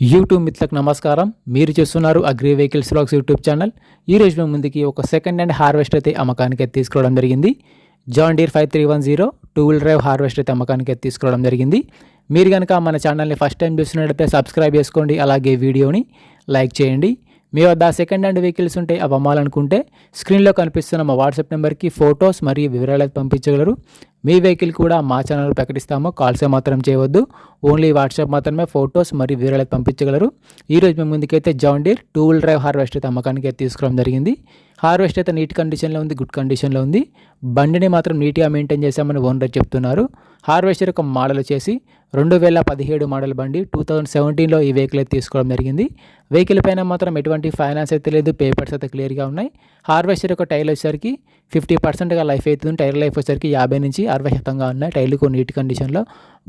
YouTube మిత్రులకు నమస్కారం. మీరు చూస్తున్నారు agri vehicles blogs YouTube channel ఈ రోజు మేము ముందుకి ఒక సెకండ్ హ్యాండ్ హార్వెస్టర్ అయితే అమ్మకానికి అయితే తీసుకోవడం జరిగింది. John Deere five three one zero two wheel drive harvester అయితే అమ్మకానికి అయితే తీసుకోవడం జరిగింది. మీరు కనుక మన ఛానల్ని ఫస్ట్ టైం చూసినట్లయితే సబ్స్క్రైబ్ చేసుకోండి అలాగే వీడియోని లైక్ చేయండి. మీ వద్ద సెకండ్ హ్యాండ్ వెహికల్స్ ఉంటే అవి అమ్మాలనుకుంటే స్క్రీన్లో కనిపిస్తున్న మా వాట్సాప్ నెంబర్కి ఫొటోస్ మరియు వివరాలు అయితే పంపించగలరు. మీ వెహికల్ కూడా మా ఛానల్ ప్రకటిస్తాము. కాల్స్ మాత్రం చేయవద్దు. ఓన్లీ వాట్సాప్ మాత్రమే ఫొటోస్ మరియు వివరాలు పంపించగలరు. ఈరోజు మేము ముందుకైతే John Deere two wheel drive harvest అయితే అమ్మకానికి అయితే తీసుకోవడం జరిగింది. హార్వెస్ట్ అయితే నీట్ కండిషన్లో ఉంది గుడ్ కండిషన్లో ఉంది. బండిని మాత్రం నీట్గా మెయింటైన్ చేశామని ఓనర్ చెప్తున్నారు. హార్వెస్టర్ యొక్క మోడల్ వచ్చేసి రెండు వేల పదిహేడు మోడల్ బండి టూ థౌజండ్ సెవెంటీన్లో ఈ వెహికల్ అయితే తీసుకోవడం జరిగింది. వెహికల్ పైన మాత్రం ఎటువంటి ఫైనాన్స్ అయితే లేదు పేపర్స్ అయితే క్లియర్గా ఉన్నాయి. హార్వెస్టర్ యొక్క టైర్ వచ్చేసరికి ఫిఫ్టీ పర్సెంట్గా లైఫ్ అవుతుంది. టైర్ లైఫ్ వచ్చేసరికి యాభై నుంచి శాతంగా ఉన్నాయి. టైర్లు కొన్ని నీట్ కండిషన్లో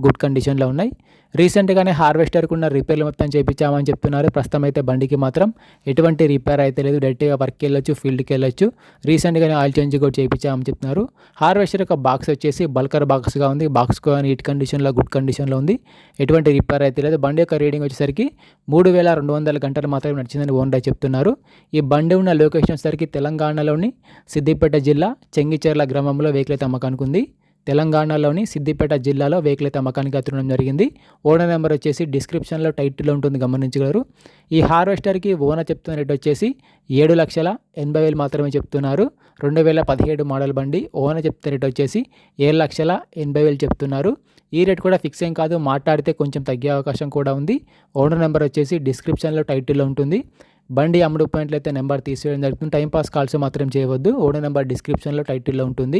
గుడ్ కండిషన్లో ఉన్నాయి. రీసెంట్గానే హార్వెస్టర్కి ఉన్న రిపేర్లు మొత్తం చేయించామని చెప్తున్నారు. ప్రస్తుతం అయితే బండికి మాత్రం ఎటువంటి రిపేర్ అయితే లేదు. డైరెక్ట్గా వర్క్కి వెళ్ళొచ్చు ఫీల్డ్కి వెళ్ళొచ్చు. రీసెంట్గానే ఆయిల్ చేంజ్ కూడా చేయించామని చెప్తున్నారు. హార్వెస్టర్ యొక్క బాక్స్ వచ్చేసి బల్కర్ బాక్స్గా ఉంది. బాక్స్ కూడా నీట్ కండిషన్లో గుడ్ కండిషన్లో ఉంది. ఎటువంటి రిపేర్ అయితే లేదు. బండి యొక్క రీడింగ్ వచ్చేసరికి మూడు వేల రెండు వందల గంటలు మాత్రమే నడిచిందని ఓనర్ చెప్తున్నారు. ఈ బండి ఉన్న లొకేషన్ వచ్చేసరికి తెలంగాణలోని సిద్దిపేట జిల్లా చెంగిచెర్ల గ్రామంలో వెహికల్ అయితే అమ్మకానికి ఉంది. తెలంగాణలోని సిద్దిపేట జిల్లాలో వెహికల్ అయితే అమ్మకానికి అత్తడం జరిగింది. ఓనర్ నెంబర్ వచ్చేసి డిస్క్రిప్షన్లో టైటిల్లో ఉంటుంది గమనించగలరు. ఈ హార్వెస్టర్కి ఓనర్ చెప్తున్న రేట్ వచ్చేసి ఏడు లక్షల ఎనభై వేలు మాత్రమే చెప్తున్నారు. రెండు వేల పదిహేడు మోడల్ బండి ఓనర్ చెప్తున్న రేట్ వచ్చేసి ఏడు లక్షల ఎనభై వేలు చెప్తున్నారు. ఈ రేట్ కూడా ఫిక్స్ ఏం కాదు మాట్లాడితే కొంచెం తగ్గే అవకాశం కూడా ఉంది. ఓనర్ నెంబర్ వచ్చేసి డిస్క్రిప్షన్లో టైటిల్లో ఉంటుంది. బండి అమ్ముడు పాయింట్లు అయితే నెంబర్ తీసేయడం జరుగుతుంది. టైంపాస్ కాల్స్ మాత్రం చేయవద్దు. ఓడ నెంబర్ డిస్క్రిప్షన్లో టైటిల్లో ఉంటుంది.